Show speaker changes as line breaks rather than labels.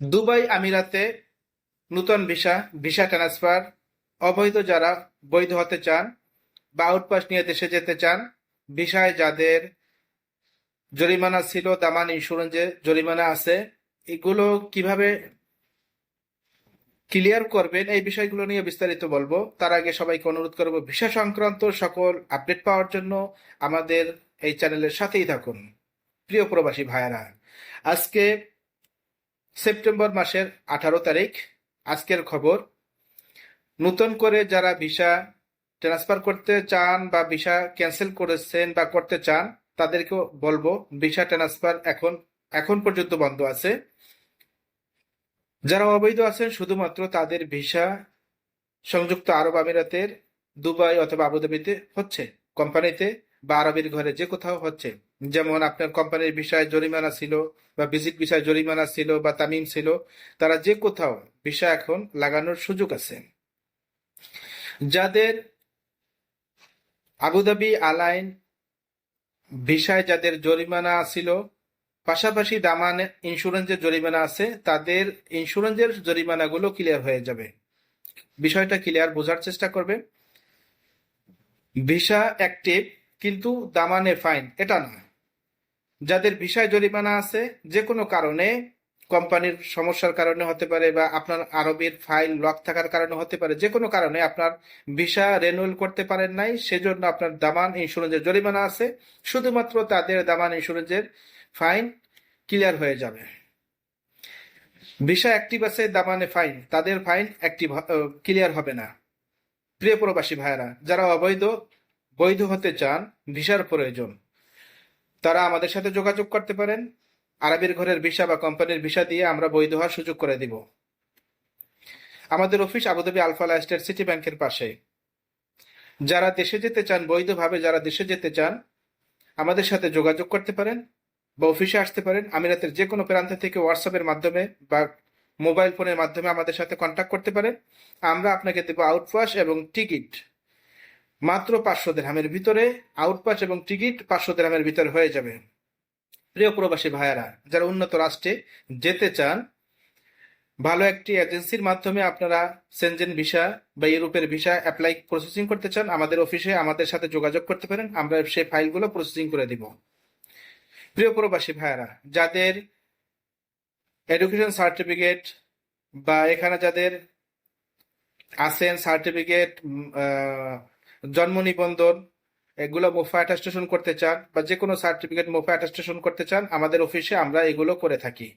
Dubai আমিরাতে নূতন visa visa transfer, অবৈধ যারা বৈধ হতে চান বা আউটপাস নিয়ে দেশে যেতে চান, ভিসায় যাদের জরিমানা ছিল, দামান ইন্স্যুরেন্সে জরিমানা আছে, এগুলো কীভাবে ক্লিয়ার করবেন, এই বিষয়গুলো নিয়ে বিস্তারিত বলব। তার আগে সবাইকে অনুরোধ করব, ভিসা সংক্রান্ত সকল আপডেট পাওয়ার জন্য আমাদের এই চ্যানেলের সাথেই থাকুন। প্রিয় প্রবাসী ভাইয়েরা, আজকে সেপ্টেম্বর মাসের আঠারো তারিখ, আজকের খবর। নতুন করে যারা ভিসা ট্রান্সফার করতে চান বা ভিসা ক্যান্সেল করেছেন বা করতে চান, তাদেরকেও বলব ভিসা ট্রান্সফার এখন এখন পর্যন্ত বন্ধ আছে। যারা অবৈধ আছেন, শুধুমাত্র তাদের ভিসা সংযুক্ত আরব আমিরাতের দুবাই অথবা আবুধাবিতে হচ্ছে, কোম্পানিতে বা আরবের ঘরে যে কোথাও হচ্ছে। যেমন আপনার কোম্পানির বিষয়ে জরিমানা ছিল বা ভিজিট বিষয়ে জরিমানা ছিল বা তামিম ছিল, তারা যে কোথাও ভিসা এখন লাগানোর সুযোগ আছে। যাদের আবুধাবি আলাইন ভিসায় যাদের জরিমানা ছিল, পাশাপাশি দামান ইন্স্যুরেন্সের জরিমানা আছে, তাদের ইন্স্যুরেন্সের জরিমানাগুলো ক্লিয়ার হয়ে যাবে। বিষয়টা ক্লিয়ার বোঝার চেষ্টা করবে ভিসা অ্যাক্টিভ কিন্তু দামানে ফাইন এটা না যাদের ভিসায় জরিমানা আছে যে কোনো কারণে কোম্পানির সমস্যার কারণে হতে পারে বা আপনার আরবের ফাইল লক থাকার কারণে হতে পারে যে কোনো কারণে আপনার ভিসা রেনুয়েল করতে পারেন নাই, সেজন্য আপনার দামান ইন্স্যুরেন্সের জরিমানা আছে, শুধুমাত্র তাদের দামান ইন্স্যুরেন্সের ফাইন ক্লিয়ার হয়ে যাবে। ভিসা অ্যাক্টিভ আছে, দামানে ফাইন তাদের ফাইন অ্যাক্টিভ ক্লিয়ার হবে না। প্রিয় প্রবাসী ভাইয়েরা, যারা অবৈধ, বৈধ হতে চান, ভিসার প্রয়োজন। তারা আমাদের সাথে যোগাযোগ করতে পারেন। আরবের ঘরের ভিসা বা কোম্পানির ভিসা দিয়ে আমরা বৈধ হওয়ার সুযোগ করে দিব। আমাদের অফিস আবুধাবি আলফা লাইস্টের সিটি ব্যাংকের পাশে। যারা দেশে যেতে চান, বৈধভাবে যারা দেশে যেতে চান, আমাদের সাথে যোগাযোগ করতে পারেন বা অফিসে আসতে পারেন। আমিরাতের যে কোনো প্রান্ত থেকে হোয়াটসঅ্যাপের মাধ্যমে বা মোবাইল ফোনের মাধ্যমে আমাদের সাথে কন্ট্যাক্ট করতে পারেন। আমরা আপনাকে দেবো আউটপাস এবং টিকিট। মাত্র পাঁচশো দেড়হামের ভিতরে, আউটপাস এবং টিকিট পাঁচশো দেড়হামের ভিতরে হয়ে যাবে। প্রিয় প্রবাসী ভাইয়ারা, যারা উন্নত রাষ্ট্রে যেতে চান, ভালো একটি এজেন্সির মাধ্যমে আপনারা সেনজেন ভিসা বা ইউরোপের ভিসা অ্যাপ্লাই প্রসেসিং করতে চান, আমাদের অফিসে আমাদের সাথে যোগাযোগ করতে পারেন, আমরা সেই ফাইলগুলো প্রসেসিং করে দিব। প্রিয় প্রবাসী ভাইয়ারা, যাদের এডুকেশন সার্টিফিকেট বা এখানে যাদের আছেন সার্টিফিকেট জন্ম নিবন্ধন, এগুলো মোফা অ্যাটাস্টেশন করতে চান বা যে কোনো সার্টিফিকেট মোফা অ্যাটাস্টেশন করতে চান, আমাদের অফিসে আমরা এগুলো করে থাকি।